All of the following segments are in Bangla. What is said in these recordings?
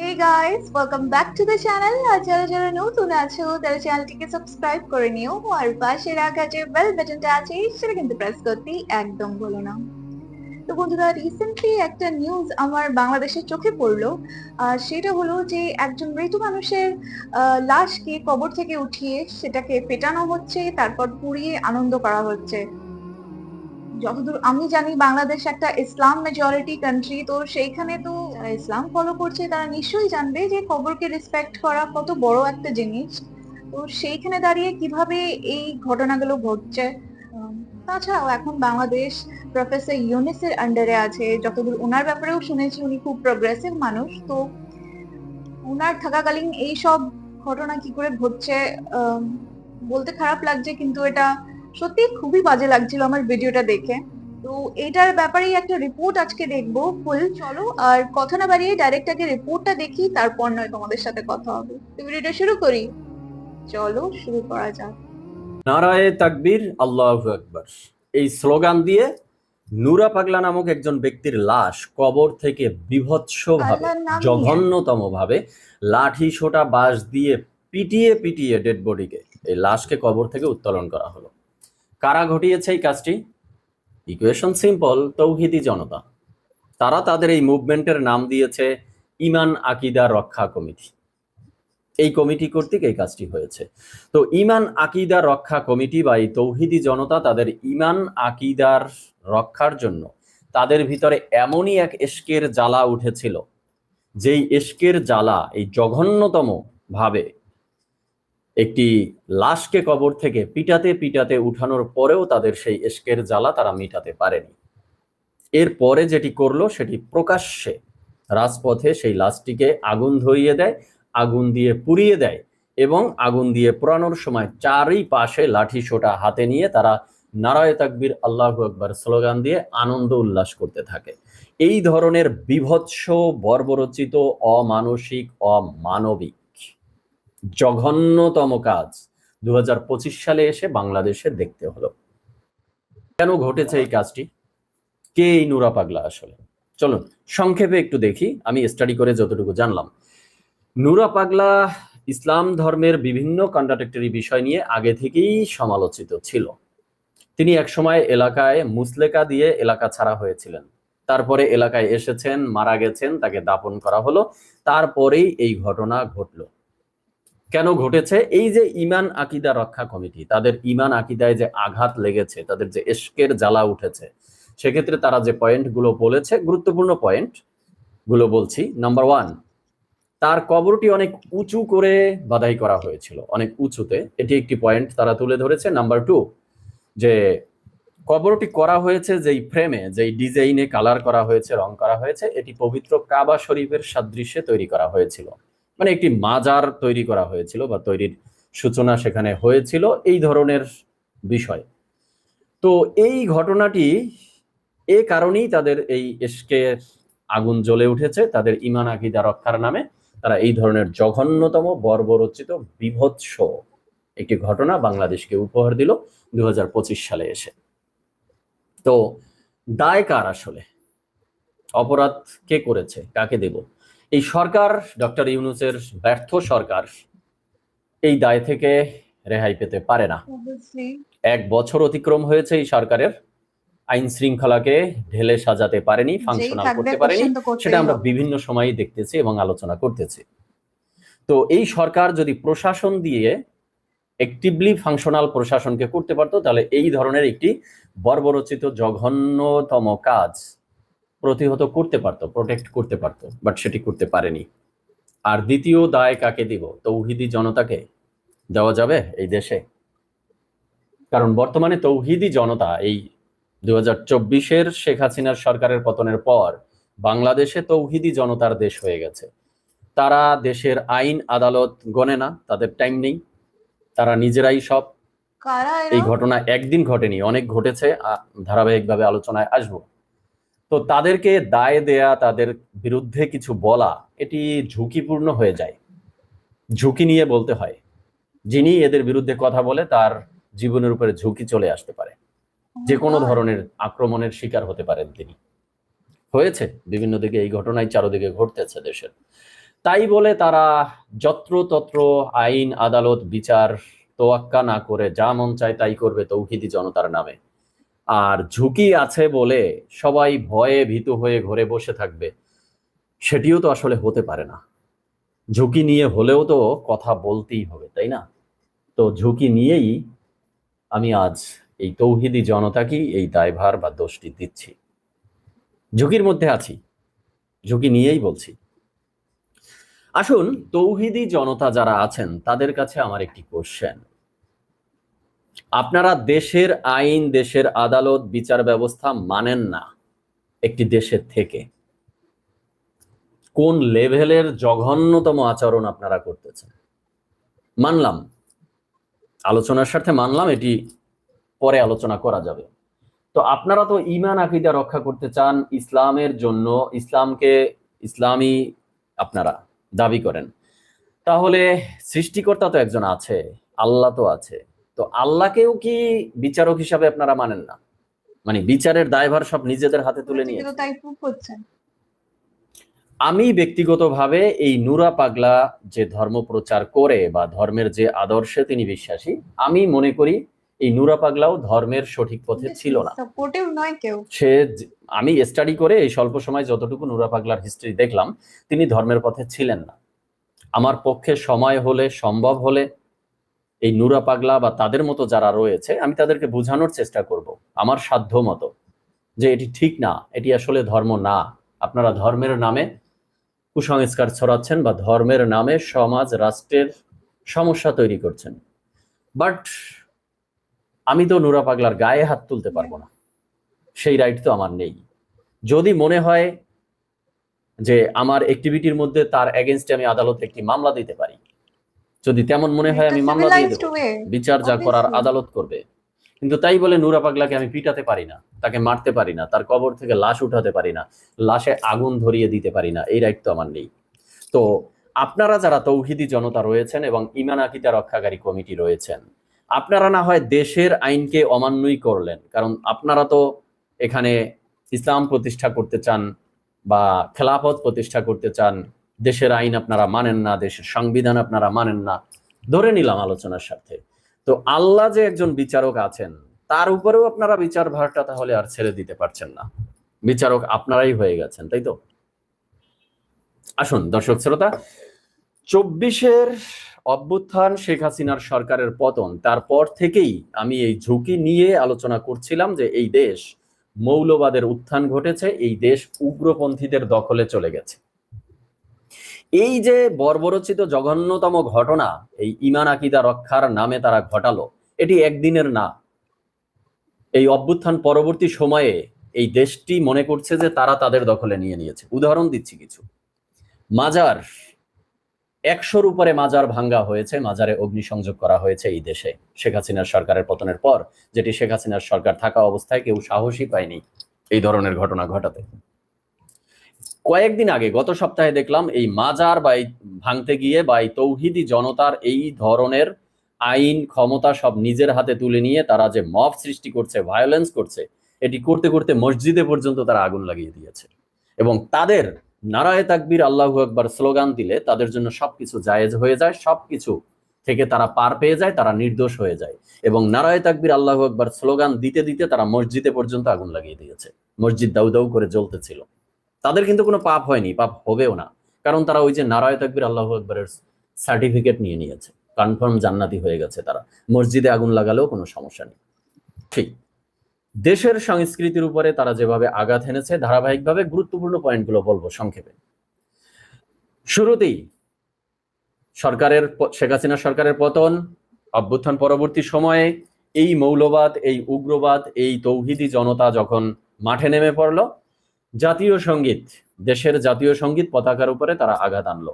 Hey guys welcome back to the channel আর যারা যারা নতুন আছো, তারা চ্যানেলটিকে সাবস্ক্রাইব করে নিও। আর পাশে রাখা যে বেল বাটনটা আছে, সেটা কিন্তু প্রেস করতে একদম ভুলো না। তো বন্ধুরা রিসেন্টলি একটা নিউজ আমার বাংলাদেশের চোখে পড়ল। আর সেটা হলো যে, একজন মৃত মানুষের লাশকে কবর থেকে উঠিয়ে সেটাকে পেটানো হচ্ছে, তারপর পুড়িয়ে আনন্দ করা হচ্ছে। যতদূর আমি জানি, বাংলাদেশ একটা ইসলাম মেজরিটি কান্ট্রি তো সেইখানে তো যারা ইসলাম ফলো করছে। তারা নিশ্চয়ই জানবে যে খবরকে রেসপেক্ট করা কত বড় একটা জিনিস। তো সেইখানে দাঁড়িয়ে কীভাবে এই ঘটনাগুলো ঘটছে? তাছাড়াও এখন বাংলাদেশ প্রফেসর ইউনিসের আন্ডারে আছে। যতদূর ওনার ব্যাপারেও শুনেছি, উনি খুব প্রগ্রেসিভ মানুষ। তো ওনার থাকাকালীন এই সব ঘটনা কি করে ঘটছে বলতে খারাপ লাগছে, কিন্তু এটা সত্যি খুবই বাজে লাগছিল আমার ভিডিওটা দেখে। তো এটার ব্যাপারেই একটা রিপোর্ট আজকে দেখব। ফুল চলো। আর কথা না বাড়িয়ে ডাইরেক্ট আগে রিপোর্টটা দেখি তারপর নয় তোমাদের সাথে কথা হবে। তো ভিডিওটা শুরু করি। চলো শুরু করা যাক। নারায়ে তাকবীর আল্লাহু আকবার। এই স্লোগান দিয়ে নুরা পাগলা নামক একজন ব্যক্তির লাশ কবর থেকে বিভৎসভাবে জঘন্যতম ভাবে লাঠি সোটা বাঁশ দিয়ে পিটিয়ে পিটিয়ে ডেড বডিকে এই লাশকে কবর থেকে উত্তোলন করা হলো। কারা ঘটিয়েছে এই কাজটি? ইকুয়েশন সিম্পল তৌহিদি জনতা। তারা তাদের এই মুভমেন্টের নাম দিয়েছে ইমান আকিদা রক্ষা কমিটি। এই কমিটি কর্তৃক এই কাজটি হয়েছে। তো ইমান আকিদা রক্ষা কমিটি বা এই তৌহিদি জনতা তাদের ইমান আকিদার রক্ষার জন্য তাদের ভিতরে এমনই এক এশকের জ্বালা উঠেছিল, যেই এশকের জ্বালা এই জঘন্যতম ভাবে একটি লাশকে কবর থেকে পিটাতে পিটাতে উঠানোর পরেও তাদের সেই এশকের জ্বালা তারা মিটাতে পারেনি। এর পরে যেটি করল, সেটি প্রকাশ্যে রাজপথে সেই লাশটিকে আগুন ধরিয়ে দেয়, আগুন দিয়ে পুড়িয়ে দেয় এবং আগুন দিয়ে পোড়ানোর সময় চারই পাশে লাঠি সোটা হাতে নিয়ে তারা নারায় তাকবীর, আল্লাহু আকবার স্লোগান দিয়ে আনন্দ উল্লাস করতে থাকে। এই ধরনের বিভৎস, বর্বরচিত, অমানসিক, অমানবিক জঘন্যতম কাজ দু হাজার পঁচিশ সালে এসে বাংলাদেশে দেখতে হলো। কেন ঘটেছে এই কাজটি? কে এই নুরা পাগলা আসলে? চলুন, সংক্ষেপে একটু দেখি। আমি স্টাডি করে যতটুকু জানলাম। নুরা পাগলা ইসলাম ধর্মের বিভিন্ন কন্ট্রাডিক্টরি বিষয় নিয়ে আগে থেকেই সমালোচিত ছিল। তিনি একসময় এলাকায় মুসলেকা দিয়ে এলাকা ছাড়া হয়েছিলেন। তারপরে এলাকায় এসেছেন, মারা গেছেন, তাকে দাপন করা হলো। তারপরেই এই ঘটনা ঘটলো। কেন ঘটেছে? এই যে ইমান আকিদা রক্ষা কমিটি, তাদের ইমান আকিদায় যে আঘাত লেগেছে, তাদের যে এশকের জ্বালা উঠেছে, সেক্ষেত্রে তারা যে পয়েন্টগুলো বলেছে, গুরুত্বপূর্ণ পয়েন্টগুলো বলছি। নাম্বার ওয়ান তার কবরটি অনেক উঁচু করে বাধাই করা হয়েছিল, অনেক উঁচুতে। এটি একটি পয়েন্ট তারা তুলে ধরেছে। নাম্বার টু যে কবরটি করা হয়েছে যেই ফ্রেমে, যেই ডিজাইনে কালার করা হয়েছে, রং করা হয়েছে, এটি পবিত্র কাবা শরীফের সাদৃশ্যে তৈরি করা হয়েছিল। মানে একটি মাজার তৈরি করা হয়েছিল বা তৈরির সূচনা সেখানে হয়েছিল এই ধরনের বিষয়। তো এই ঘটনাটি এ কারণেই তাদের এই এসকে আগুন জ্বলে উঠেছে। তাদের ইমান আকিদা রক্ষার নামে তারা এই ধরনের জঘন্যতম, বর্বরচিত, বিভৎস একটি ঘটনা বাংলাদেশকে উপহার দিল দু হাজার পঁচিশ সালে এসে। তো দায় কার আসলে? অপরাধ কে করেছে? কাকে দেব? এই সরকার ডক্টর ইউনুসের ব্যর্থ সরকার এই দায় থেকে রেহাই পেতে পারে না। এক বছর অতিক্রম হয়েছে এই সরকারের। আইন শৃঙ্খলাকে ঢেলে সাজাতে পারেনি ফাংশনাল করতে পারেনি সেটা আমরা বিভিন্ন সময়ই দেখতেছি এবং আলোচনা করতেছি। তো এই সরকার যদি প্রশাসন দিয়ে অ্যাক্টিভলি ফাংশনাল প্রশাসনকে করতে পারতো তাহলে এই ধরনের একটি বর্বরচিত জঘন্যতম কাজ প্রতিহত করতে পারতো প্রোটেক্ট করতে পারতো বাট সেটি করতে পারেনি। আর দ্বিতীয় দায় কাকে দিব? তৌহিদি জনতাকে দেওয়া যাবে এই দেশে? কারণ বর্তমানে তৌহিদি জনতা এই দু হাজার চব্বিশের শেখ হাসিনার সরকারের পতনের পর বাংলাদেশে তৌহিদি জনতার দেশ হয়ে গেছে। তারা দেশের আইন আদালত গণে না তাদের টাইম নেই। তারা নিজেরাই সব। এই ঘটনা একদিন ঘটেনি অনেক ঘটেছে ধারাবাহিকভাবে আলোচনায় আসব। তো তাদেরকে দায় দেয়া, তাদের বিরুদ্ধে কিছু বলা, এটি ঝুঁকিপূর্ণ হয়ে যায়। ঝুঁকি নিয়ে বলতে হয়, যিনি এদের বিরুদ্ধে কথা বলে তার জীবনের উপরে ঝুঁকি চলে আসতে পারে। যে কোনো ধরনের আক্রমণের শিকার হতে পারেন তিনি। হয়েছে, বিভিন্ন দিকে এই ঘটনায় চারোদিকে ঘটতেছে দেশের। তাই বলে তারা যত্রতত্র আইন, আদালত, বিচার, তোয়াক্কা না করে যা মন চায় তাই করবে, তৌহিদি জনতার নামে। আর ঝুঁকি আছে বলে সবাই ভয়ে ভীত হয়ে ঘরে বসে থাকবে। সেটিও তো আসলে হতে পারে না। ঝুঁকি নিয়ে হলেও তো কথা বলতেই হবে, তাই না? তো ঝুঁকি নিয়েই আমি আজ এই তৌহিদি জনতাকেই এই দায়ভার বা দোষটি দিচ্ছি। ঝুঁকির মধ্যে আছি। ঝুঁকি নিয়েই বলছি। আসুন, তৌহিদি জনতা যারা আছেন, তাদের কাছে আমার একটি কোশ্চেন আপনারা দেশের আইন, দেশের আদালত, বিচার ব্যবস্থা মানেন না একটি দেশের থেকে। কোন লেভেলের জঘন্যতম আচরণ আপনারা করতেছেন? মানলাম। আলোচনার সাথে মানলাম, এটি পরে আলোচনা করা যাবে। তো আপনারা তো ইমান আকিদা রক্ষা করতে চান ইসলামের জন্য, ইসলামকে, ইসলামী আপনারা দাবি করেন। তাহলে সৃষ্টিকর্তা তো একজন আছে, আল্লাহ তো আছে। তো আল্লাহকেও কি বিচারক হিসাবে আপনারা মানেন না? মানে বিচারের দায়ভার সব নিজেদের হাতে তুলে নিয়ে আমি ব্যক্তিগতভাবে এই নুরা পাগলা যে ধর্ম প্রচার করে বা ধর্মের যে আদর্শে তিনি বিশ্বাসী আমি মনে করি এই নুরা পাগলাও ধর্মের সঠিক পথে ছিল না। সে আমি স্টাডি করে এই স্বল্প সময় যতটুকু নুরা পাগলার হিস্ট্রি দেখলাম তিনি ধর্মের পথে ছিলেন না। আমার পক্ষে সময় হলে সম্ভব হলে এই নুরা পাগলা বা তাদের মতো যারা রয়েছে, আমি তাদেরকে বোঝানোর চেষ্টা করব আমার সাধ্য মতো যে এটি ঠিক না, এটি আসলে ধর্ম না। আপনারা ধর্মের নামে কুসংস্কার ছড়াচ্ছেন বা ধর্মের নামে সমাজ, রাষ্ট্রের সমস্যা তৈরি করছেন। বাট আমি তো নুরা পাগলার গায়ে হাত তুলতে পারব না। সেই রাইট তো আমার নেই। যদি মনে হয় যে আমার অ্যাক্টিভিটির মধ্যে তার এগেনস্টে আমি আদালতে একটি মামলা দিতে পারি যদি তেমন মনে হয় আমি মামলা দিয়ে দেবো। বিচার যা করার আদালত করবে। কিন্তু তাই বলে নুরা পাগলাকে আমি পিটাতে পারি না তাকে মারতে পারি না তার কবর থেকে লাশ উঠাতে পারি না লাশে আগুন ধরিয়ে দিতে পারি না এই রাইট তো আমার নেই। তো আপনারা যারা তৌহিদি জনতা রয়েছেন এবং ইমান আকিদা রক্ষাকারী কমিটি রয়েছেন আপনারা না হয় দেশের আইনকে অমান্যই করলেন কারণ আপনারা তো এখানে ইসলাম প্রতিষ্ঠা করতে চান বা খেলাফত প্রতিষ্ঠা করতে চান দেশের আইন আপনারা মানেন না, দেশের সংবিধান আপনারা মানেন না। ধরে নিলাম আলোচনার স্বার্থে। তো আল্লাহ যে একজন বিচারক আছেন, তার উপরেও আপনারা বিচার ভারটা তাহলে আর ছেড়ে দিতে পারছেন না। বিচারক আপনারাই হয়ে গেছেন, তাই তো? আসুন, দর্শক শ্রোতা, চব্বিশের অভ্যুত্থান শেখ হাসিনার সরকারের পতন, তারপর থেকেই আমি এই ঝুঁকি নিয়ে আলোচনা করছিলাম যে এই দেশ মৌলবাদের উত্থান ঘটেছে, এই দেশ উগ্রপন্থীদের দখলে চলে গেছে। এই যে বর্বরচিত জঘন্যতম ঘটনা, এই ইমান আকিদা রক্ষার নামে তারা ঘটালো, এটি একদিনের না। এই অভ্যুত্থান পরবর্তী সময়ে এই দেশটি মনে করছে যে তারা তাদের দখলে নিয়ে নিয়েছে। উদাহরণ দিচ্ছি কিছু। মাজার, একশোর উপরে মাজার ভাঙ্গা হয়েছে, মাজারে অগ্নিসংযোগ করা হয়েছে এই দেশে। শেখ হাসিনার সরকারের পতনের পর, যেটি শেখ হাসিনার সরকার থাকা অবস্থায় কেউ সাহসী পায়নি এই ধরনের ঘটনা ঘটাতে। কয়েকদিন আগে, গত সপ্তাহে দেখলাম এই মাজার বা এই ভাঙতে গিয়ে বা এই তৌহিদি জনতার এই ধরনের আইন, ক্ষমতা সব নিজের হাতে তুলে নিয়ে তারা যে মব সৃষ্টি করছে ভায়োলেন্স করছে, এটি করতে করতে মসজিদে পর্যন্ত তারা আগুন লাগিয়ে দিয়েছে। এবং তাদের নারায় তাকবির আল্লাহ আকবার স্লোগান দিলে তাদের জন্য সবকিছু জায়েজ হয়ে যায়, সবকিছু থেকে তারা পার পেয়ে যায়, তারা নির্দোষ হয়ে যায়। এবং নারায় তাকবীর আল্লাহ আকবার স্লোগান দিতে দিতে তারা মসজিদে পর্যন্ত আগুন লাগিয়ে দিয়েছে। মসজিদ দাউ দাউ করে জ্বলতেছিল। তাদের কিন্তু কোনো পাপ হয়নি, পাপ হবেও না। কারণ তারা ওই যে নারায় তাকবীর আল্লাহু আকবরের সার্টিফিকেট নিয়ে নিয়েছে। কনফার্ম জান্নাতি হয়ে গেছে তারা। মসজিদে আগুন লাগালেও কোনো সমস্যা নেই। ঠিক। দেশের সংস্কৃতির উপরে তারা যেভাবে আঘাত এনেছে, ধারাবাহিকভাবে গুরুত্বপূর্ণ পয়েন্টগুলো বলব সংক্ষেপে। শুরুতেই সরকারের শেখ হাসিনা সরকারের পতন, অভ্যুত্থান পরবর্তী সময়ে এই মৌলবাদ, এই উগ্রবাদ, এই তৌহিদি জনতা যখন মাঠে নেমে পড়ল জাতীয় সংগীত, দেশের জাতীয় সংগীত পতাকার উপরে তারা আঘাত আনলো।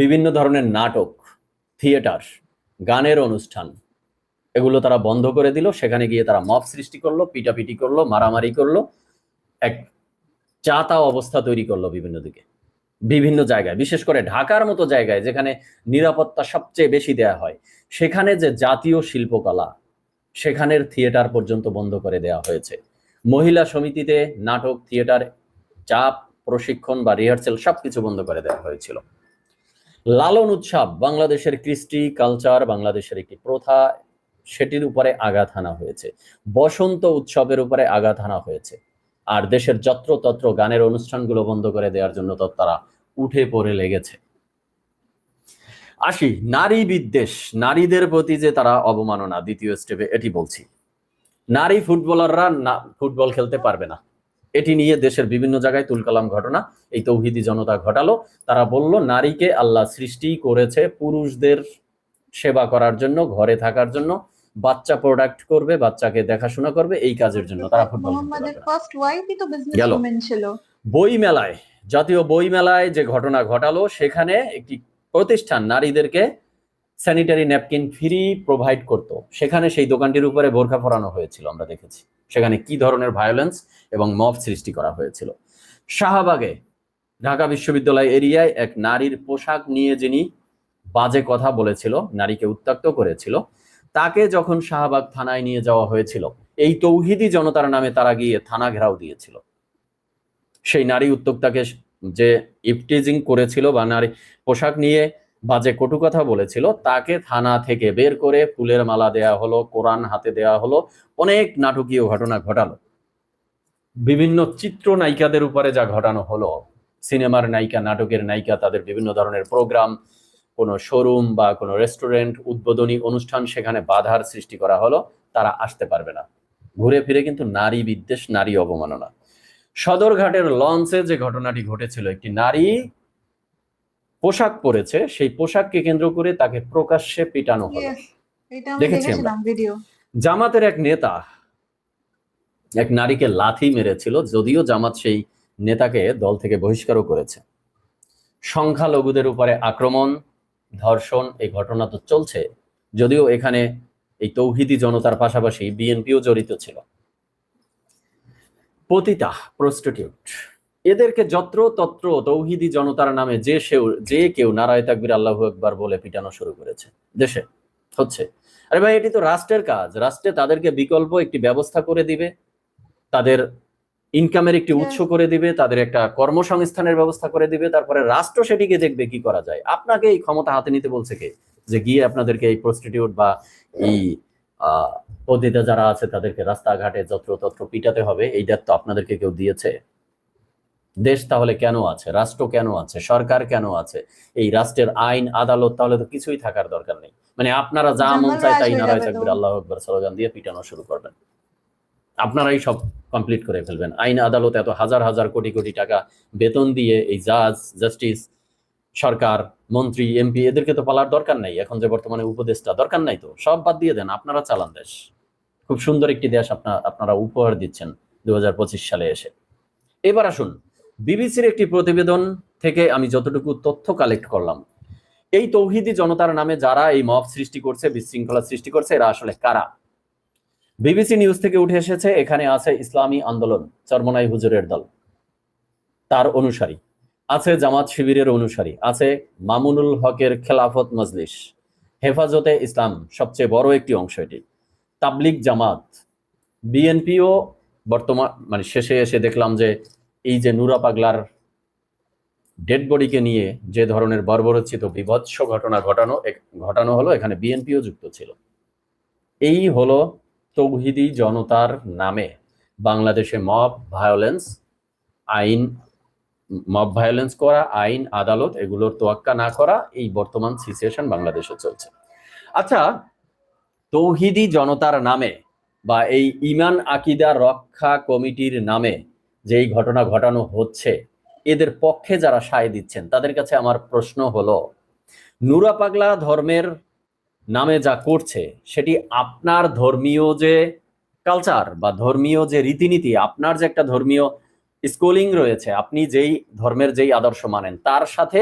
বিভিন্ন ধরনের নাটক, থিয়েটার, গানের অনুষ্ঠান, এগুলো তারা বন্ধ করে দিল। সেখানে গিয়ে তারা মব সৃষ্টি করল, পিটাপিটি করল, মারামারি করল, এক চাতা অবস্থা তৈরি করল বিভিন্ন দিকে। বিভিন্ন জায়গায়, বিশেষ করে ঢাকার মতো জায়গায় যেখানে নিরাপত্তা সবচেয়ে বেশি দেয়া হয়, সেখানে যে জাতীয় শিল্পকলা, সেখানের থিয়েটার পর্যন্ত বন্ধ করে দেওয়া হয়েছে। মহিলা সমিতিতে নাটক, থিয়েটার, চাপ, প্রশিক্ষণ বা রিহার্সেল সবকিছু বন্ধ করে দেওয়া হয়েছিল। লালন উৎসব বাংলাদেশের কৃষ্টি, কালচার, বাংলাদেশের একটি প্রথা, সেটির উপরে আঘাত হানা হয়েছে। বসন্ত উৎসবের উপরে আঘাত হানা হয়েছে। আর দেশের যত্রতত্র গানের অনুষ্ঠানগুলো বন্ধ করে দেওয়ার জন্য তারা উঠে পড়ে লেগেছে। আসি, নারী বিদ্বেষ। নারীদের প্রতি যে তারা অবমাননা, দ্বিতীয় স্টেপে এটি বলছি। নারী ফুটবলাররা না ফুটবল খেলতে পারবে না। এটি নিয়ে দেশের বিভিন্ন জায়গায় তুলকালাম ঘটনা। এই তৌহিদি জনতা ঘটালো। তারা বলল নারীকে আল্লাহ সৃষ্টি করেছে পুরুষদের সেবা করার জন্য ঘরে থাকার জন্য। বাচ্চা প্রোডাক্ট করবে বাচ্চাকে দেখাশোনা করবে এই কাজের জন্য তারা ফুটবল গেল। বই মেলায় জাতীয় বই মেলায় যে ঘটনা ঘটালো সেখানে একটি প্রতিষ্ঠান নারীদেরকে স্যানিটারি ন্যাপকিন ফ্রি প্রোভাইড করত। সেখানে সেই দোকানটির উপরে বোরখা পরানো হয়েছিল, আমরা দেখেছি। সেখানে কি ধরনের ভায়োলেন্স এবং মব সৃষ্টি করা হয়েছিল। শাহবাগে, ঢাকা বিশ্ববিদ্যালয় এরিয়ায় এক নারীর পোশাক নিয়ে যিনি বাজে কথা বলেছিল, নারীকে উত্ত্যক্ত করেছিল, তাকে যখন শাহবাগ থানায় নিয়ে যাওয়া হয়েছিল, এই তৌহিদি জনতার নামে তারা গিয়ে থানা ঘেরাও দিয়েছিল। সেই নারী উদ্যোক্তাকে যে ইফটিজিং করেছিল বা নারী পোশাক নিয়ে বাজে কটু কথা বলেছিল, তাকে থানা থেকে বের করে ফুলের মালা দেয়া হলো, কোরআন হাতে দেয়া হলো, অনেক নাটকীয় ঘটনা ঘটালো। বিভিন্ন চিত্র নায়িকাদের উপরে যা ঘটানো হলো, সিনেমার নায়িকা, নাটকের নায়িকা, তাদের বিভিন্ন ধরনের প্রোগ্রাম, কোনো শোরুম বা কোনো রেস্টুরেন্ট, উদ্বোধনী অনুষ্ঠান সেখানে বাধার সৃষ্টি করা হলো, তারা আসতে পারবে না। ঘুরে ফিরে কিন্তু নারী বিদ্বেষ, নারী অবমাননা। সদরঘাটের লঞ্চে যে ঘটনাটি ঘটেছিল, একটি নারী পোশাক পরেছে সেই পোশাককে কেন্দ্র করে তাকে প্রকাশ্যে পিটানো হলো। দেখেছি আমরা। জামাতের এক নেতা এক নারীকে লাথি মেরেছিল যদিও জামাত সেই নেতাকে দল থেকে বহিষ্কারও করেছে। সংখ্যালঘুদের উপরে আক্রমণ ধর্ষণ এই ঘটনা তো চলছে যদিও এখানে এই তৌহিদি জনতার পাশাপাশি বিএনপিও জড়িত ছিল। পতিতা প্রস্টিটিউট এদেরকে যত্র তত্র তৌহিদি জনতার নামে যে সেও যে কেউ নারায় তাকবির আল্লাহ একবার বলে পিটানো শুরু করেছে দেশে হচ্ছে। আরে ভাই এটি তো রাষ্ট্রের কাজ। রাষ্ট্রে তাদেরকে বিকল্প একটি ব্যবস্থা করে দিবে তাদের ইনকামের একটি উৎস করে দিবে তাদের একটা কর্মসংস্থানের ব্যবস্থা করে দিবে তারপরে রাষ্ট্র সেটিকে দেখবে কি করা যায়। আপনাকে এই ক্ষমতা হাতে নিতে বলছে কে? যে গিয়ে আপনাদেরকে এই প্রস্টিটিউট বা এই আহ, পদ্ধতিতে যারা আছে তাদেরকে রাস্তাঘাটে যত্র তত্র পিটাতে হবে এই দায়িত্ব আপনাদেরকে কেউ দিয়েছে? দেশ তাহলে কেন আছে? রাষ্ট্র কেন আছে? সরকার কেন আছে? এই রাষ্ট্রের আইন আদালত তাহলে তো কিছুই থাকার দরকার নেই। মানে আপনারা যা মন চায় তাই নারায়। থাকবে আল্লাহ আকবর স্লোগান দিয়ে পিটানো শুরু করবেন। আপনারাই সব কমপ্লিট করে ফেলবেন। আইন আদালত এত হাজার হাজার কোটি কোটি টাকা বেতন দিয়ে এই জাজ জাস্টিস সরকার মন্ত্রী এমপি এদেরকে তো পালার দরকার নাই। এখন যে বর্তমানে উপদেশটা দরকার নাই তো। সব বাদ দিয়ে দেন আপনারা চালান দেশ। খুব সুন্দর একটি দেশ আপনার আপনারা উপহার দিচ্ছেন দু হাজার পঁচিশ সালে এসে। এবার আসুন বিবিসির একটি প্রতিবেদন থেকে আমি যতটুকু তথ্য কালেক্ট করলাম। এই তৌহিদি জনতার নামে যারা এই মব সৃষ্টি করছে, বিশৃঙ্খলা সৃষ্টি করছে, এরা আসলে কারা? বিবিসি নিউজ থেকে উঠে এসেছে, এখানে আছে ইসলামী আন্দোলন, চরমনাই হুজুরের দল। তার অনুসারী। আছে জামাত শিবিরের অনুসারী। আছে মামুনুল হকের খেলাফত মজলিস। হেফাজতে ইসলাম সবচেয়ে বড় একটি অংশ এটি। তাবলিক জামাত। বিএনপিও বর্তমান মানে শেষে এসে দেখলাম যে এই যে নুরা পাগলার ডেড বডিকে নিয়ে যে ধরনের বর্বরচিত বিভৎস ঘটনা ঘটানো ঘটানো হলো, এখানে বিএনপিও যুক্ত ছিল। এই হলো তৌহিদি জনতার নামে বাংলাদেশে মব ভায়োলেন্স আইন মব ভায়োলেন্স করা, আইন, আদালত এগুলোর তোয়াক্কা না করা, এই বর্তমান সিচুয়েশন বাংলাদেশে চলছে। আচ্ছা তৌহিদি জনতার নামে বা এই ইমান আকিদা রক্ষা কমিটির নামে যেই ঘটনা ঘটানো হচ্ছে, এদের পক্ষে যারা সায় দিচ্ছেন, তাদের কাছে আমার প্রশ্ন হলো, নুরা পাগলা ধর্মের নামে যা করছে, সেটি আপনার ধর্মীয় যে কালচার বা ধর্মীয় যে রীতিনীতি, আপনার যে একটা ধর্মীয় স্কুলিং রয়েছে, আপনি যেই ধর্মের যেই আদর্শ মানেন, তার সাথে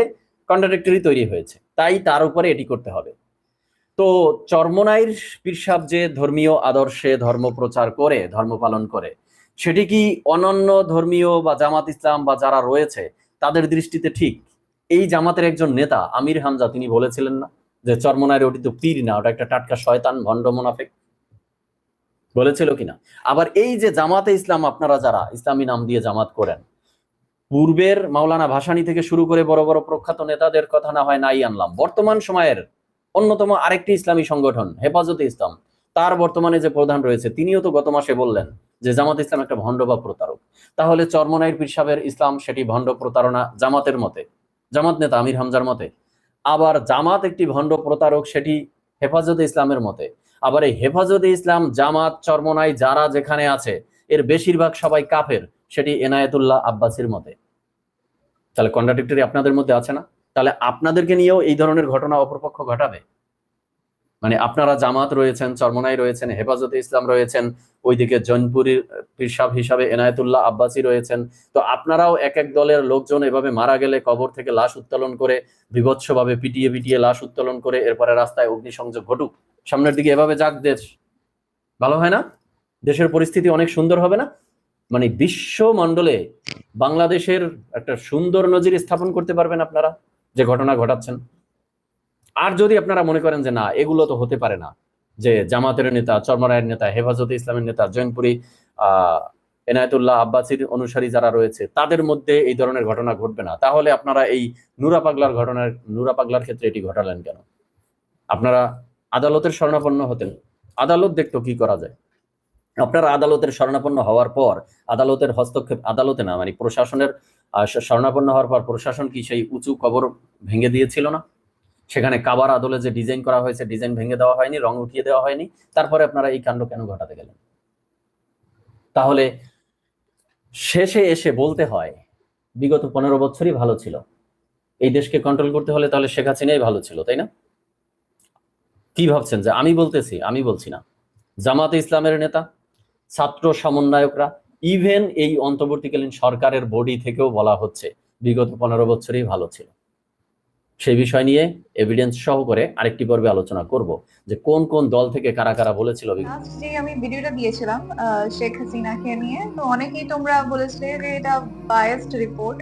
কন্ট্রাডিক্টরি তৈরি হয়েছে, তাই তার উপরে এটি করতে হবে। তো চর্মনাইর পীরসাব যে ধর্মীয় আদর্শে ধর্ম প্রচার করে, ধর্ম পালন করে সেটি কি অনন্য ধর্মীয় বা জামাত ইসলাম বা যারা রয়েছে, তাদের দৃষ্টিতে ঠিক? এই জামাতের একজন নেতা, আমির হামজা, তিনি বলেছিলেন না যে চর্মনায়ের ওটি তো পীর না, ওটা একটা টাটকা শয়তান, ভণ্ড মোনাফেক। বলেছিল কিনা? আবার এই যে জামাতে ইসলাম, আপনারা যারা ইসলামী নাম দিয়ে জামাত করেন, পূর্বের মাওলানা ভাসানি থেকে শুরু করে বড় বড় প্রখ্যাত নেতাদের কথা না হয় নাই আনলাম। বর্তমান সময়ের অন্যতম আরেকটি ইসলামী সংগঠন, হেফাজতে ইসলাম, তার বর্তমানে যে প্রধান রয়েছে, তিনিও তো গত মাসে বললেন যে জামাত ইসলাম একটা ভণ্ড বা প্রতারক। তাহলে চরমনাইর পীর ইসলাম সেটি ভণ্ড প্রতারণা জামাতের মতে, জামাত নেতা আমির হামজার মতে। আবার জামাত একটি ভণ্ড প্রতারক সেটি হেফাজতে ইসলামের মতে। আবার এই হেফাজতে ইসলাম, জামাত, চরমনাই যারা যেখানে আছে, এর বেশিরভাগ সবাই কাফের, সেটি এনায়েতুল্লাহ আব্বাসির মতে। তাহলে কন্ট্রাডিক্টরি আপনাদের মধ্যে আছে না? তাহলে আপনাদেরকে নিয়েও এই ধরনের ঘটনা অপরপক্ষ ঘটাবে? মানে আপনারা জামাত রয়েছেন, চরমনাই রয়েছেন, হেফাজতে ইসলাম রয়েছেন, ওইদিকে জৈনপুরীর পিরসাব হিসাবে এনায়েতুল্লাহ আব্বাসি রয়েছেন। তো আপনারাও এক এক দলের লোকজন এভাবে মারা গেলে কবর থেকে লাশ উত্তোলন করে, বিভৎসভাবে পিটিয়ে পিটিয়ে লাশ উত্তোলন করে এরপরে রাস্তায় অগ্নিসংযোগ ঘটুক। সামনের দিকে এভাবে যাক দেশ। ভালো হয় না? দেশের পরিস্থিতি অনেক সুন্দর হবে না? মানে বিশ্ব মণ্ডলে বাংলাদেশের একটা সুন্দর নজির স্থাপন করতে পারবেন আপনারা, যে ঘটনা ঘটাচ্ছেন। আর যদি আপনারা মনে করেন যে না, এগুলো তো হতে পারে না, যে জামাতের নেতা, চরমরায়ের নেতা, হেফাজতে ইসলামের নেতা, জৈনপুরি আহ এনায়তুল্লাহ আব্বাসির অনুসারী যারা রয়েছে, তাদের মধ্যে এই ধরনের ঘটনা ঘটবে না। তাহলে আপনারা এই নুরা পাগলার ঘটনার নুরা পাগলার ক্ষেত্রে এটি ঘটালেন কেন? আপনারা আদালতের শরণাপন্ন হতেন। আদালত দেখতো কি করা যায়। আপনারা আদালতের শরণাপন্ন হওয়ার পর, আদালতের হস্তক্ষেপ, আদালতে না মানে প্রশাসনের শরণাপন্ন হওয়ার পর প্রশাসন কি সেই উঁচু কবর ভেঙে দিয়েছিল না? সেখানে কাবার আদলে যে ডিজাইন করা হয়েছে, ডিজাইন ভেঙে দেওয়া হয়নি, রং উঠিয়ে দেওয়া হয়নি, তারপরে আপনারা এই কাণ্ড কেন ঘটাতে গেলেন? তাহলে শেষে এসে বলতে হয়, বিগত পনেরো বছরই ভালো ছিল। এই দেশকে কন্ট্রোল করতে হলে তাহলে শেখ হাসিনাই ভালো ছিল, তাই না? কি ভাবছেন যে আমি বলতেছি, আমি বলছি না। জামাতে ইসলামের নেতা, ছাত্র সমন্বয়করা ইভেন এই অন্তর্বর্তীকালীন সরকারের বডি থেকেও বলা হচ্ছে, বিগত পনেরো বছরই ভালো ছিল। সেই বিষয় নিয়ে এভিডেন্স সহ করে আরেকটি পর্বে আলোচনা করব যে কোন কোন দল থেকে কারা কারা বলেছিল আমি ভিডিওটা দিয়েছিলাম শেখ হাসিনাকে নিয়ে, তো অনেকেই তোমরা বলেছিলে যে এটা বায়াসড রিপোর্ট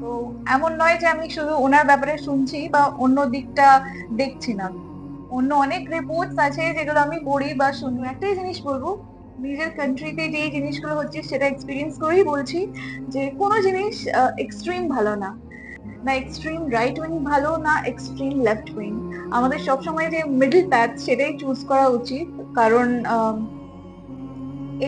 তো এমন নয় যে আমি শুধু ওনার ব্যাপারে শুনছি বা অন্য দিকটা দেখছি না। অন্য অনেক রিপোর্টস আছে যেগুলো আমি পড়ি বা শুনি। একটাই জিনিস বলব, নিজের কান্ট্রিতে যে জিনিসগুলো হচ্ছে সেটা এক্সপিরিয়েন্স করেই বলছি যে কোনো জিনিস এক্সট্রিম ভালো না। না এক্সট্রিম রাইট উইং ভালো, না এক্সট্রিম লেফট উইং আমাদের সবসময় যে মিডল প্যাথ সেটাই চুজ করা উচিত। কারণ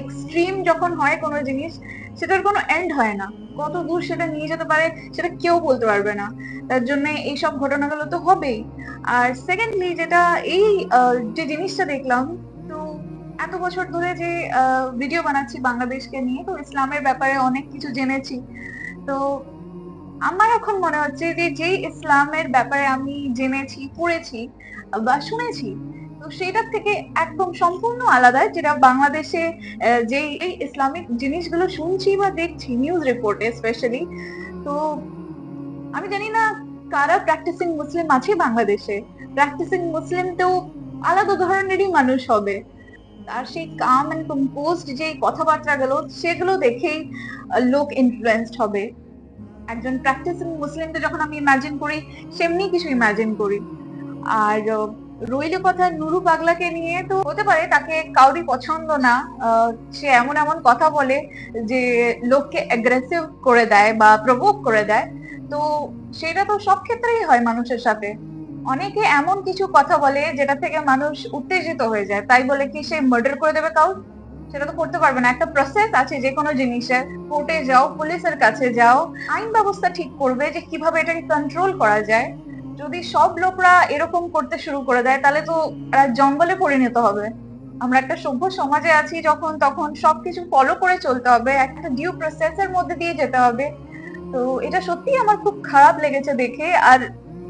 এক্সট্রিম যখন হয় কোনো জিনিস, সেটার কোনো এন্ড হয় না। কত দূর সেটা নিয়ে যেতে পারে, সেটা কেউ বলতে পারবে না। তার জন্য এইসব ঘটনাগুলো তো হবেই। আর সেকেন্ডলি যেটা, এই যে জিনিসটা দেখলাম, তো এত বছর ধরে যে ভিডিও বানাচ্ছি বাংলাদেশকে নিয়ে, তো ইসলামের ব্যাপারে অনেক কিছু জেনেছি। তো আমার এখন মনে হচ্ছে যে যেই ইসলামের ব্যাপারে আমি জেনেছি, পড়েছি বা শুনেছি, তো সেটার থেকে একদম সম্পূর্ণ আলাদা যেটা বাংলাদেশে যেই এই ইসলামিক জিনিসগুলো শুনছি বা দেখছি নিউজ রিপোর্টে স্পেশালি তো আমি জানি না কারা প্র্যাকটিসিং মুসলিম আছে বাংলাদেশে। প্র্যাকটিসিং মুসলিম তো আলাদা ধরনেরই মানুষ হবে। আর সেই কাম এন্ড কম্পোজড যে কথাবার্তা গুলো সেগুলো দেখেই লোক ইনফ্লুয়েসড হবে। একজন প্র্যাকটিসিং মুসলিমকে যখন আমি ইমাজিন করি, সেমনি কিছু ইমাজিন করি। আর রইল কথা নুরু পাগলাকে নিয়ে, তো হতে পারে তাকে কাউরি পছন্দ না। সে এমন এমন কথা বলে যে লোককে অ্যাগ্রেসিভ করে দেয় বা প্রভোক করে দেয়। তো সেটা তো সব ক্ষেত্রেই হয় মানুষের সাথে। অনেকে এমন কিছু কথা বলে যেটা থেকে মানুষ উত্তেজিত হয়ে যায়। তাই বলে কি সে মার্ডার করে দেবে কাউ সেটা তো করতে পারবে না। একটা প্রসেস আছে যে কোনো জিনিসের। কোর্টে যাও, পুলিশের কাছে যাও, আইন ব্যবস্থা ঠিক করবে যে কীভাবে এটাকে কন্ট্রোল করা যায়। যদি সব লোকরা এরকম করতে শুরু করে দেয়, তাহলে তো জঙ্গলে পরিণত হবে। আমরা একটা সভ্য সমাজে আছি যখন, তখন সবকিছু ফলো করে চলতে হবে। একটা ডিউ প্রসেসের মধ্যে দিয়ে যেতে হবে। তো এটা সত্যি আমার খুব খারাপ লেগেছে দেখে। আর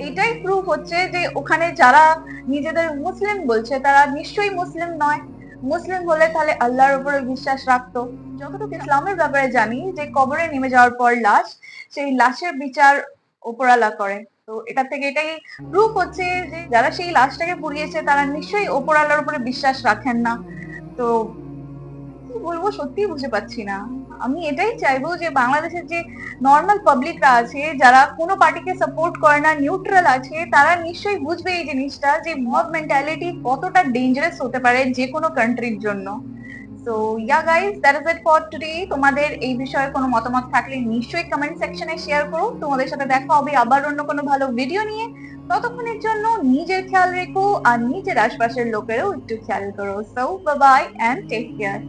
এটাই প্রুফ হচ্ছে যে ওখানে যারা নিজেদের মুসলিম বলছে, তারা নিশ্চয়ই মুসলিম নয়। মুসলিম হলে তাহলে আল্লাহর উপরে বিশ্বাস রাখতো। যতটুকু ইসলামের ব্যাপারে জানি, যে কবরে নেমে যাওয়ার পর লাশ, সেই লাশের বিচার ওপরালা করে। তো এটা থেকে এটাই প্রুফ হচ্ছে যে যারা সেই লাশটাকে পুড়িয়েছে, তারা নিশ্চয়ই ওপরালার উপরে বিশ্বাস রাখেন না। তো কি বলব, সত্যিই বুঝে পাচ্ছি না। আমি এটাই চাইব যে বাংলাদেশের যে নর্মাল পাবলিকরা আছে, যারা কোনো পার্টিকে সাপোর্ট করে না নিউট্রাল আছে, তারা নিশ্চয়ই বুঝবে এই জিনিসটা যে মব মেন্টালিটি কতটা ডেঞ্জারাস হতে পারে যে কোনো কান্ট্রির জন্য। So yeah guys that is it for today তোমাদের এই বিষয়ে কোনো মতামত থাকলে নিশ্চয়ই কমেন্ট সেকশনে শেয়ার করো। তোমাদের সাথে দেখা হবে আবার অন্য কোনো ভালো ভিডিও নিয়ে। ততক্ষণের জন্য নিজের খেয়াল রেখো আর নিজের আশপাশের লোকেরও একটু খেয়াল করো। So bye and take care